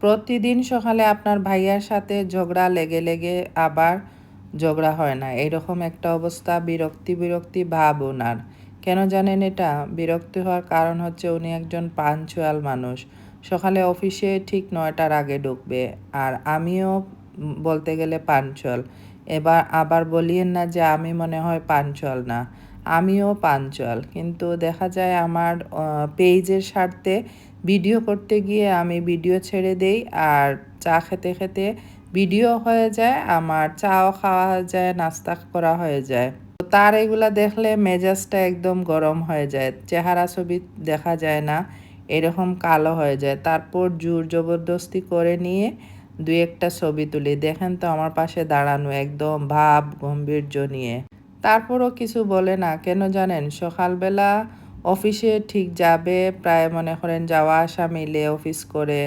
প্রতিদিন সকালে আপনার ভাইয়ার সাথে ঝগড়া লেগে লেগে আবার ঝগড়া হয় না। এরকম একটা অবস্থা, বিরক্তি বিরক্তি ভাব ওনার। কেন জানেন এটা? বিরক্তি হওয়ার কারণ হচ্ছে উনি একজন পাঞ্চুয়াল মানুষ। সকালে অফিসে ঠিক নয়টার আগে ঢুকবে। আর আমিও বলতে গেলে পাঞ্চুয়াল। এবার আবার বলিয়েন না যে আমি মনে হয় পাঞ্চুয়াল না। আমিও পাঞ্চুয়াল কিন্তু দেখা যায় আমার পেজের স্বার্থে ভিডিও করতে গিয়ে আমি ভিডিও ছেড়ে দেই আর চা খেতে খেতে ভিডিও হয়ে যায়, আমার চাও খাওয়া হয়ে যায়, নাস্তা করা হয়ে যায়। তার এগুলা দেখলে মেজাজটা একদম গরম হয়ে যায়, চেহারা ছবি দেখা যায় না, এরকম কালো হয়ে যায়। তারপর জোর জবরদস্তি করে নিয়ে দুই একটা ছবি তুলি। দেখেন তো আমার পাশে দাঁড়ানো একদম ভাব, গম্ভীর্য নিয়ে। তারপরও কিছু বলে না। কেন জানেন? সকালবেলা অফিসে ঠিক যাবে, প্রায় মনে করেন যাওয়া আসা মিলে অফিস করে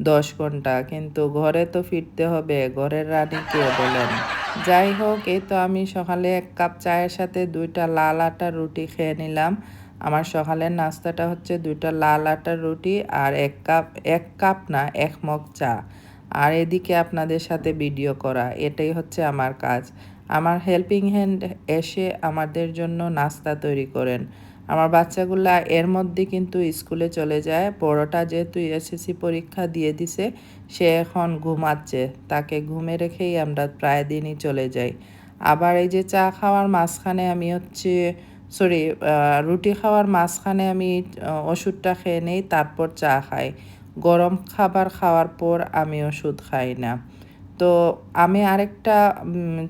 দশ ঘণ্টা। কিন্তু ঘরে তো ফিরতে হবে, ঘরের রানী কে বলেন? যাই হোক, এই তো আমি সকালে এক কাপ চায়ের সাথে দুইটা লাল আটার রুটি খেয়ে নিলাম। আমার সকালের নাস্তাটা হচ্ছে দুইটা লাল আটার রুটি আর এক কাপ এক কাপ না, এক মগ চা। আর এদিকে আপনাদের সাথে ভিডিও করা, এটাই হচ্ছে আমার কাজ। আমার হেল্পিং হ্যান্ড এসে আমাদের জন্য নাস্তা তৈরি করেন। আমার বাচ্চাগুলা এর মধ্যে কিন্তু স্কুলে চলে যায়। বড়টা যেহেতু এসএসসি পরীক্ষা দিয়ে দিছে, সে এখন ঘুমাচ্ছে। তাকে ঘুমে রেখেই আমরা প্রায় দিনই চলে যাই। আবার এই যে চা খাওয়ার মাঝখানে আমি হচ্ছে সরি রুটি খাওয়ার মাঝখানে আমি ওষুধটা খেয়ে নেই, তারপর চা খাই। গরম খাবার খাওয়ার পর আমি ওষুধ খাই না। তো আমি আরেকটা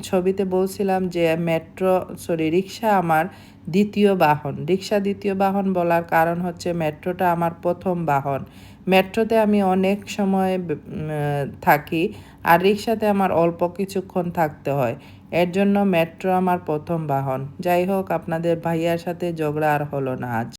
ছবিতে বলছিলাম যে মেট্রো, সরি, রিক্সা আমার দ্বিতীয় বাহন। রিক্সা দ্বিতীয় বাহন বলার কারণ হচ্ছে মেট্রোটা আমার প্রথম বাহন। মেট্রোতে আমি অনেক সময় থাকি আর রিক্সাতে আমার অল্প কিছুক্ষণ থাকতে হয়। এর জন্য মেট্রো আমার প্রথম বাহন। যাই হোক, আপনাদের ভাইয়ার সাথে ঝগড়া আর হলো না আজ।